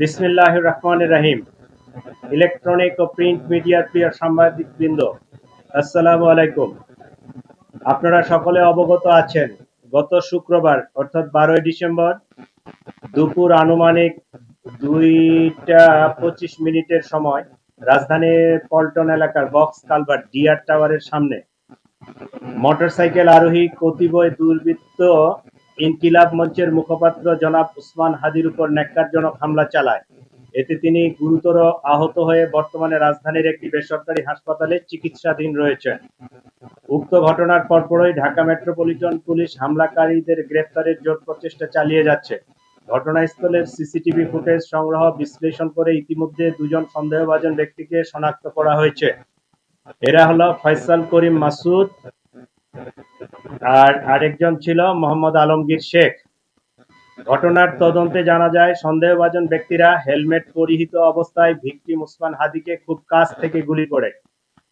বিসমিল্লাহ রহমান রাহিম ইলেকট্রনিক ও প্রিন্ট মিডিয়ার প্রিয় সাংবাদিক বৃন্দ আসসালামু আলাইকুম। আপনারা সকলে অবগত আছেন, গত শুক্রবার, অর্থাৎ বারোই ডিসেম্বর, দুপুর আনুমানিক দুইটা পঁচিশ মিনিটের সময়, রাজধানীর পল্টন এলাকার বক্স কালভার্ট ডিআর টাওয়ারের সামনে, মোটরসাইকেল আরোহী কতিপয় দুর্বৃত্ত ইনকিলাব মঞ্চের মুখপাত্র জনাব উসমান হাদির উপর ন্যাক্কারজনক হামলা চালায়। এতে তিনি গুরুতর আহত হয়ে বর্তমানে রাজধানীর একটি বেসরকারি হাসপাতালে চিকিৎসাধীন রয়েছেন। উক্ত ঘটনার পরপরই ঢাকা মেট্রোপলিটন পুলিশ হামলাকারীদের গ্রেফতারের জোর প্রচেষ্টা চালিয়ে যাচ্ছে। ঘটনাস্থলের সিসিটিভি ফুটেজ সংগ্রহ বিশ্লেষণ করে ইতিমধ্যে দুজন সন্দেহভাজন ব্যক্তিকে শনাক্ত করা হয়েছে। এরা হলো ফয়সাল করিম মাসুদ আর আরেকজন ছিল মোহাম্মদ আলমগীর শেখ। ঘটনার তদন্তে জানা যায়, সন্দেহভাজন ব্যক্তিরা হেলমেট পরিহিত অবস্থায় ভিকটিম উসমান হাদিকে খুব কাছ থেকে গুলি করে।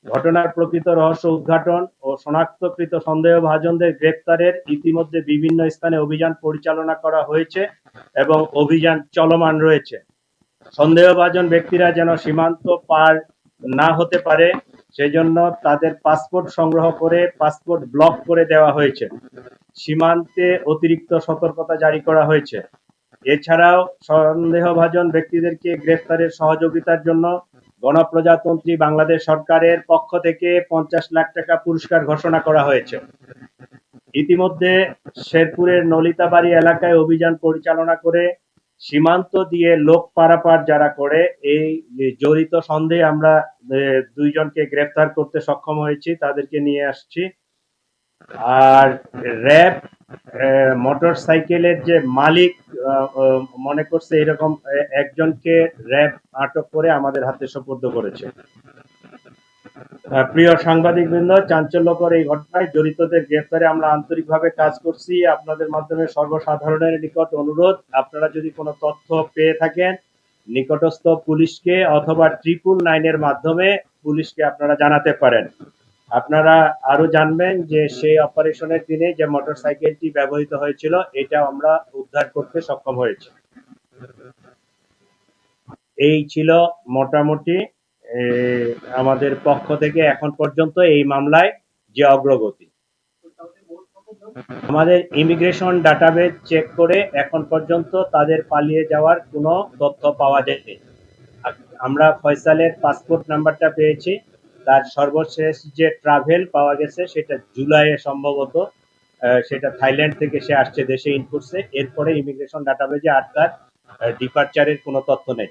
ঘটনার প্রকৃত রহস্য উদ্ঘাটন ও শনাক্তকৃত সন্দেহভাজনদের গ্রেপ্তারের ইতিমধ্যে বিভিন্ন স্থানে অভিযান পরিচালনা করা হয়েছে এবং অভিযান চলমান রয়েছে। সন্দেহভাজন ব্যক্তিরা যেন সীমান্ত পার না হতে পারে সেজন্য তাদের পাসপোর্ট সংগ্রহ করে, পাসপোর্ট ব্লক করে দেওয়া হয়েছে। সীমান্তে অতিরিক্ত সতর্কতা জারি করা হয়েছে। এছাড়াও সন্দেহভাজন ব্যক্তিদেরকে গ্রেফতারের সহযোগিতার জন্য গণপ্রজাতন্ত্রী বাংলাদেশ সরকারের পক্ষ থেকে পঞ্চাশ লাখ টাকা পুরস্কার ঘোষণা করা হয়েছে। ইতিমধ্যে শেরপুরের নলিতাবাড়ি এলাকায় অভিযান পরিচালনা করে সীমান্ত দিয়ে লোক পারাপার যারা করে, এই জড়িত সন্দেহে আমরা দুইজনকে গ্রেফতার করতে সক্ষম হয়েছি, তাদেরকে নিয়ে আসছি। আর র্যাব মোটর সাইকেলের যে মালিক মনে করছে এরকম একজনকে র্যাব আটক করে আমাদের হাতে সোপর্দ করেছে। প্রিয় সাংবাদিক বৃন্দ চাঞ্চল্যকর এই ঘটনায় জড়িতদের গ্রেফতারে আমরা আন্তরিকভাবে কাজ করছি। আপনাদের মাধ্যমে সর্বসাধারণের নিকট অনুরোধ, আপনারা যদি কোনো তথ্য পেয়ে থাকেন, নিকটস্থ পুলিশকে অথবা ট্রিপল নাইনের মাধ্যমে পুলিশকে আপনারা জানাতে পারেন। আপনারা আরও জানবেন যে সেই অপারেশনের দিনে যে মোটরসাইকেলটি ব্যবহৃত হয়েছিল, এটা আমরা উদ্ধার করতে সক্ষম হয়েছি। এই ছিল মোটামুটি আমাদের পক্ষ থেকে এখন পর্যন্ত এই মামলায় যে অগ্রগতি। আমাদের ইমিগ্রেশন ডাটাবেজ চেক করে এখন পর্যন্ত তাদের পালিয়ে যাওয়ার কোনো তথ্য পাওয়া যায়নি। আমরা ফয়সালের পাসপোর্ট নাম্বারটা পেয়েছি। তার সর্বশেষ যে ট্রাভেল পাওয়া গেছে সেটা জুলাইয়ে সম্ভবত সেটা থাইল্যান্ড থেকে সে আসছে দেশে ইন করছে এরপরে ইমিগ্রেশন ডাটাবেজে আর তার ডিপার্চারের কোনো তথ্য নেই।